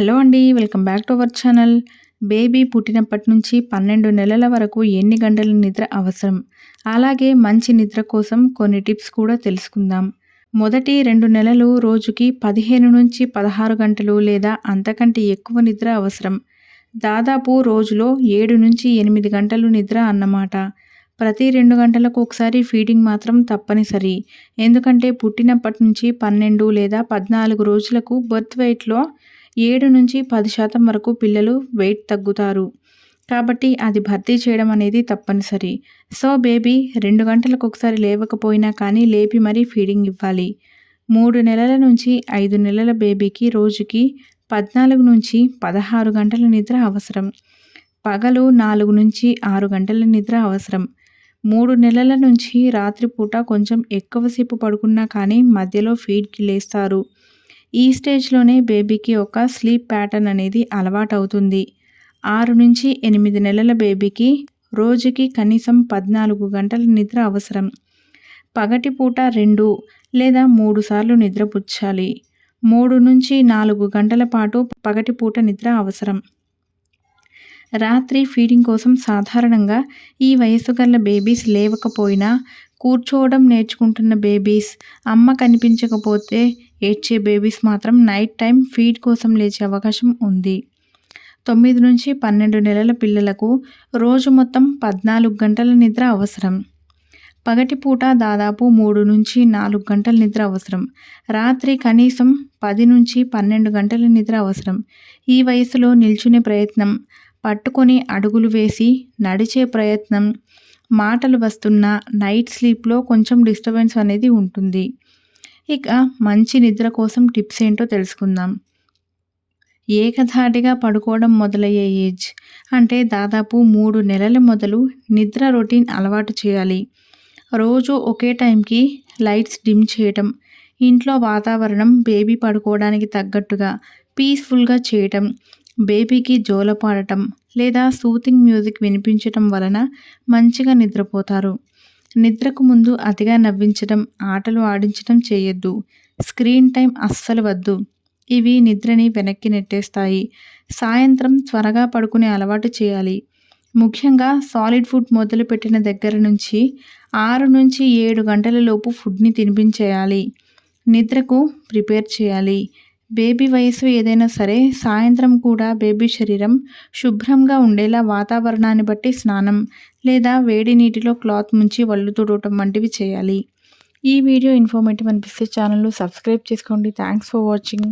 Hello అండి welcome back to our channel. Baby పుట్టినప్పటి నుంచి పన్నెండు నెలల వరకు ఎన్ని గంటల నిద్ర అవసరం? అలాగే మంచి నిద్ర కోసం కొన్ని టిప్స్ కూడా తెలుసుకుందాం. మొదటి రెండు నెలలు రోజుకి పదిహేను నుంచి పదహారు గంటలు లేదా అంతకంటే ఎక్కువ నిద్ర అవసరం. దాదాపు రోజులో ఏడు నుంచి ఎనిమిది గంటలు నిద్ర అన్నమాట. ప్రతి రెండు గంటలకు ఒకసారి ఫీడింగ్ మాత్రం తప్పనిసరి. ఎందుకంటే పుట్టినప్పటి నుంచి పన్నెండు లేదా పద్నాలుగు రోజులకు బర్త్ వెయిట్లో ఏడు నుంచి పది శాతం వరకు పిల్లలు వెయిట్ తగ్గుతారు. కాబట్టి అది భర్తీ చేయడం అనేది తప్పనిసరి. సో బేబీ రెండు గంటలకు ఒకసారి లేవకపోయినా కానీ లేపి మరీ ఫీడింగ్ ఇవ్వాలి. మూడు నెలల నుంచి ఐదు నెలల బేబీకి రోజుకి పద్నాలుగు నుంచి పదహారు గంటల నిద్ర అవసరం. పగలు నాలుగు నుంచి ఆరు గంటల నిద్ర అవసరం. మూడు నెలల నుంచి రాత్రిపూట కొంచెం ఎక్కువసేపు పడుకున్నా కానీ మధ్యలో ఫీడ్కి లేస్తారు. ఈ స్టేజ్లోనే బేబీకి ఒక స్లీప్ ప్యాటర్న్ అనేది అలవాటు అవుతుంది ఆరు నుంచి ఎనిమిది నెలల బేబీకి రోజుకి కనీసం పద్నాలుగు గంటల నిద్ర అవసరం. పగటిపూట రెండు లేదా మూడు సార్లు నిద్రపుచ్చాలి మూడు నుంచి నాలుగు గంటల పాటు పగటిపూట నిద్ర అవసరం. రాత్రి ఫీడింగ్ కోసం సాధారణంగా ఈ వయసు గల బేబీస్ లేవకపోయినా కూర్చోవడం నేర్చుకుంటున్న బేబీస్ అమ్మ కనిపించకపోతే ఏడ్చే బేబీస్ మాత్రం నైట్ టైం ఫీడ్ కోసం లేచే అవకాశం ఉంది. తొమ్మిది నుంచి పన్నెండు నెలల పిల్లలకు రోజు మొత్తం పద్నాలుగు గంటల నిద్ర అవసరం. పగటిపూట దాదాపు మూడు నుంచి నాలుగు గంటల నిద్ర అవసరం. రాత్రి కనీసం పది నుంచి పన్నెండు గంటల నిద్ర అవసరం. ఈ వయసులో నిల్చునే ప్రయత్నం పట్టుకొని అడుగులు వేసి నడిచే ప్రయత్నం మాటలు వస్తున్న నైట్ స్లీప్లో కొంచెం డిస్టర్బెన్స్ అనేది ఉంటుంది. ఇక మంచి నిద్ర కోసం టిప్స్ ఏంటో తెలుసుకుందాం. ఏకధాటిగా పడుకోవడం మొదలయ్యే ఏజ్ అంటే దాదాపు మూడు నెలల మొదలు నిద్ర రొటీన్ అలవాటు చేయాలి. రోజు ఒకే టైంకి లైట్స్ డిమ్ చేయటం ఇంట్లో వాతావరణం బేబీ పడుకోవడానికి తగ్గట్టుగా పీస్ఫుల్గా చేయటం బేబీకి జోలపాడటం లేదా సూతింగ్ మ్యూజిక్ వినిపించటం వలన మంచిగా నిద్రపోతారు. నిద్రకు ముందు అతిగా నవ్వించడం ఆటలు ఆడించడం చేయొద్దు. స్క్రీన్ టైం అస్సలు వద్దు. ఇవి నిద్రని వెనక్కి నెట్టేస్తాయి. సాయంత్రం త్వరగా పడుకునే అలవాటు చేయాలి. ముఖ్యంగా సాలిడ్ ఫుడ్ మొదలుపెట్టిన దగ్గర నుంచి ఆరు నుంచి ఏడు గంటల లోపు ఫుడ్ని తినిపించేయాలి. నిద్రకు ప్రిపేర్ చేయాలి. బేబీ వయసు ఏదైనా సరే సాయంత్రం కూడా బేబీ శరీరం శుభ్రంగా ఉండేలా వాతావరణాన్ని బట్టి స్నానం లేదా వేడి నీటిలో క్లాత్ ముంచి వళ్ళు తుడవటం వంటివి చేయాలి. ఈ వీడియో ఇన్ఫర్మేటివ్ అనిపిస్తే ఛానల్ను సబ్స్క్రైబ్ చేసుకోండి. Thanks for watching.